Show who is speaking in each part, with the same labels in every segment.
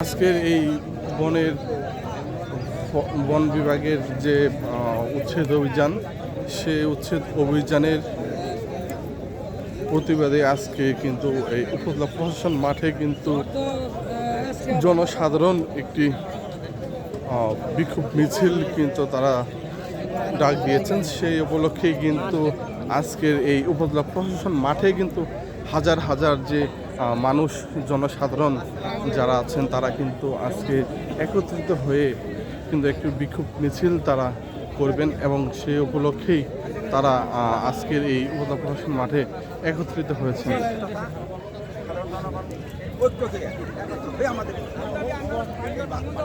Speaker 1: আজকের এই বনের বন বিভাগের যে উচ্ছেদ অভিযান, সে উচ্ছেদ অভিযানের প্রতিবাদে আজকে কিন্তু এই উপজেলা প্রশাসন মাঠে কিন্তু জনসাধারণ একটি বিক্ষোভ মিছিল কিন্তু তারা ডাক দিয়েছেন। সেই উপলক্ষে কিন্তু আজকের এই উপজেলা প্রশাসন মাঠে কিন্তু হাজার হাজার যে মানুষ জনসাধারণ যারা আছেন তারা কিন্তু আজকে একত্রিত হয়ে কিন্তু একটি বিক্ষোভ মিছিল তারা করবেন এবং সেই উপলক্ষেই তারা আজকের এই উপজেলা প্রশাসন মাঠে একত্রিত হয়েছেন।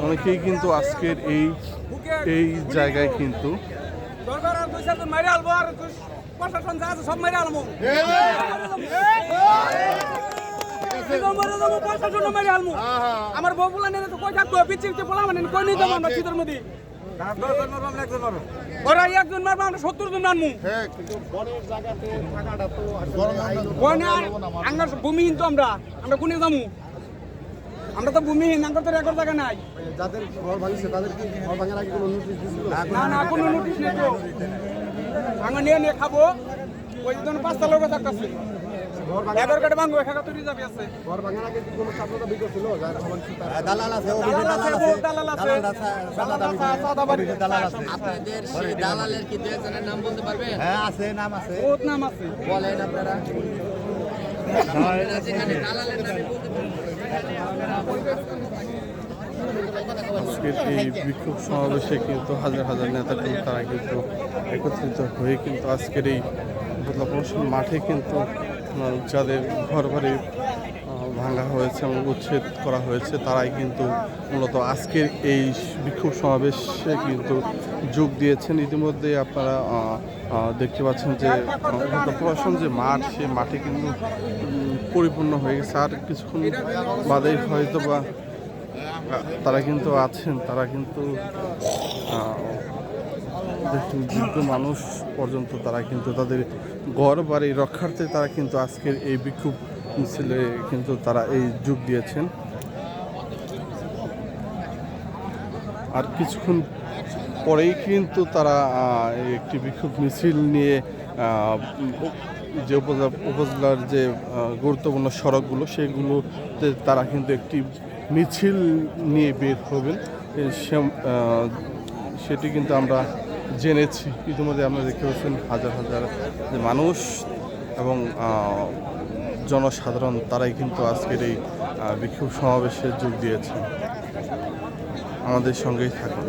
Speaker 1: অনেকেই কিন্তু আজকের এই এই জায়গায় কিন্তু
Speaker 2: প্রশাসন যা আছে সব মারি আলমু আমার বউ বলা নেই তো কই থাকব? পিছিয়ে বলা মানে কই নিয়ে যাব আমরা শীতের মধ্যে? ওরা একজন মারবো আমরা সত্তর জন বনে ভূমিহীন তো আমরা। আমরা কোনে যাব? আমরা তো ভূমিহীন আঙ্গার তো রেকর্ড জায়গা নাই।
Speaker 3: যাদের ঘর ভাঙছে তাদের কি ঘর ভাঙার আগে কোনো নোটিশ দিছিল?
Speaker 2: না না কোনো নোটিশ নেই তো। আমরা নিয়ে নিয়ে খাব। ওই জন্য পাঁচটা লোক থাকতেছে। এগারো কাটে ভাঙবো একাত্তর যাবে আছে।
Speaker 3: ঘর ভাঙার আগে কোনো ছাত্র দাবি করছিল? যার খবর কি তার
Speaker 4: দালাল আছে
Speaker 2: দালাল আছে, দালাল আছে। দালাল আছে,
Speaker 4: আপনাদের সেই দালালের কি দু একজনের নাম বলতে পারবেন
Speaker 3: হ্যাঁ আছে নাম আছে।
Speaker 2: বহুত নাম আছে।
Speaker 4: বলেন আপনারা। দালালের নামে বলতে পারবেন
Speaker 1: আজকের এই বিক্ষোভ সমাবেশে কিন্তু হাজার হাজার নেতা কিন্তু তারা কিন্তু একত্রিত হয়ে কিন্তু আজকের এই মাঠে কিন্তু যাদের ঘর বাড়ি ভাঙা হয়েছে এবং উচ্ছেদ করা হয়েছে, তারাই কিন্তু মূলত আজকের এই বিক্ষোভ সমাবেশে কিন্তু যোগ দিয়েছেন। ইতিমধ্যে আপনারা দেখতে পাচ্ছেন যে প্রশাসন যে মাঠ সে মাঠে কিন্তু পরিপূর্ণ হয়ে গেছে। আর কিছুক্ষণ বাদেই হয়তো বা তারা কিন্তু আছেন। তারা কিন্তু দেখুন, বৃদ্ধ মানুষ পর্যন্ত তারা কিন্তু তাদের ঘর বাড়ি রক্ষার্থে তারা কিন্তু আজকের এই বিক্ষোভ মিছিলে কিন্তু তারা এই যোগ দিয়েছেন। আর কিছুক্ষণ পরেই কিন্তু তারা একটি বিক্ষোভ মিছিল নিয়ে যে উপজেলা উপজেলার যে গুরুত্বপূর্ণ সড়কগুলো সেগুলোতে তারা কিন্তু একটি মিছিল নিয়ে বের হবেন। সেটি কিন্তু আমরা জেনেছি। ইতিমধ্যে আপনারা দেখতে পাচ্ছেন হাজার হাজার যে মানুষ এবং জনসাধারণ তারাই কিন্তু আজকের এই বিক্ষোভ সমাবেশে যোগ দিয়েছে। আমাদের সঙ্গেই থাকুন।